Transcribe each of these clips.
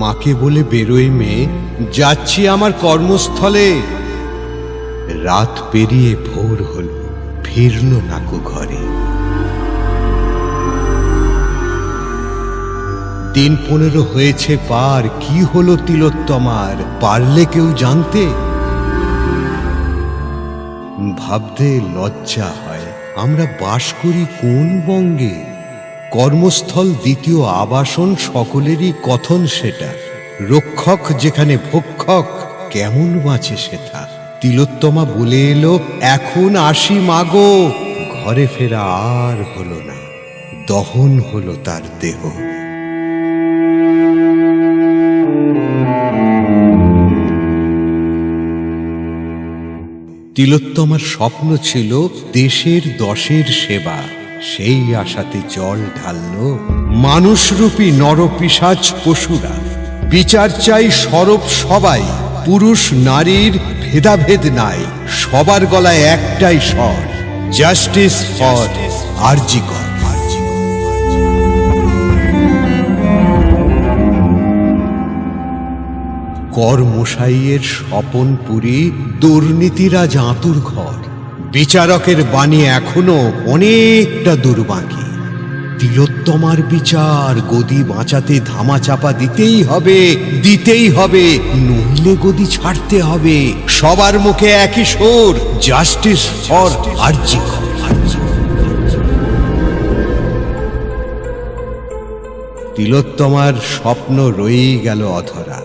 মাকে বলে বেরোই মেয়ে, যাচ্ছি আমার কর্মস্থলে। রাত পেরিয়ে ভোর হল, ফিরল নাকু ঘরে। দিন পনেরো হয়েছে পার, কি হলো তিলোত্তমার, পারলে কেউ জানতে? ভাবতে লজ্জা হয়, আমরা বাস করি কোন বঙ্গে? কর্মস্থল দ্বিতীয় আবাসন সকলেরই কথন সেটা। রক্ষক যেখানে ভক্ষক, কেমন বাঁচে সেটা? তিলোত্তমা বলে এলো, এখন আসি মাগো। ঘরে ফেরা আর হলো না। দহন হলো তার দেহ। তিলোত্তমার স্বপ্ন ছিল দেশের দশের সেবা। সেই আশাতে জল ঢালল মানুষরূপী নরপিসাচ পশুরা। বিচার চাই সরব সবাই, পুরুষ নারীর ভেদাভেদ নাই, সবার গলায় একটাই স্বর জাস্টিস ফর আরজিকর। কর মশাইয়ের স্বপন পুরী দুর্নীতিরা জাঁতুর ঘর বিচারকের বাণী এখনও অনেকটা দূর তিলোত্তমার বিচার গদি বাঁচাতে ধামা চাপা দিতেই হবে দিতেই হবে, নইলে গদি ছাড়তে হবে। সবার মুখে একই সুর জাস্টিস ফর আরজি। তিলোত্তমার স্বপ্ন রয়েই গেল অধরা।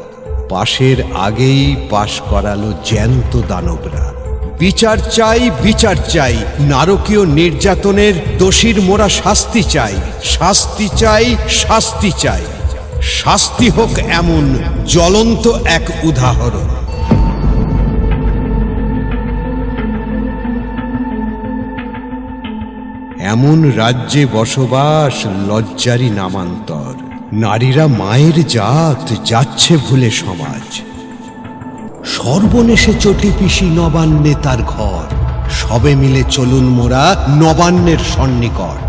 পাশের আগেই পাশ করালো জ্যান্ত দানবরা। বিচার চাই বিচার চাই। নারকীয় নির্যাতনের দোষীর মোরা শাস্তি চাই। শাস্তি চাই শাস্তি চাই। শাস্তি হোক এমন জ্বলন্ত এক উদাহরণ। এমন রাজ্যে বসবাস লজ্জারি নামান্তর। নারীরা মায়ের জাত, যাচ্ছে ভুলে সমাজ। সর্বনেশে চটি পিসি নবান্নে তার ঘর। সবে মিলে চলুন মোরা নবান্নের সন্নিকট।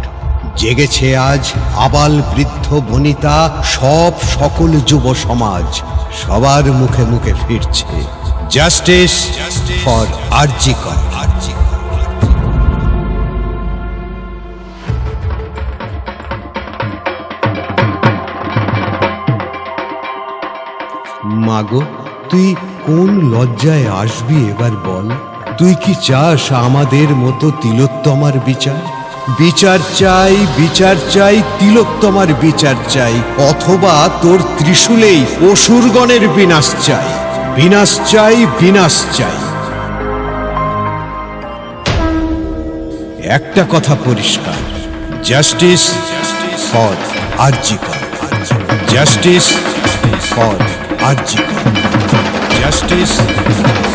জেগেছে আজ আবাল বৃদ্ধ বনিতা, সব সকল যুব সমাজ। সবার মুখে মুখে ফিরছে জাস্টিস ফর আরজিকর মাগো তুই কোন লজ্জায় আসবি এবার বল? তুই কি চাস আমাদের মতো তিলোত্তমার বিচার? বিচার চাই বিচার চাই, তিলোত্তমার বিচার চাই, অথবা তোর ত্রিশূলেই অসুরগণের বিনাশ চাই। বিনাশ চাই বিনাশ চাই। একটা কথা পরিষ্কার, justice for RG Kar justice for RG Kar justice.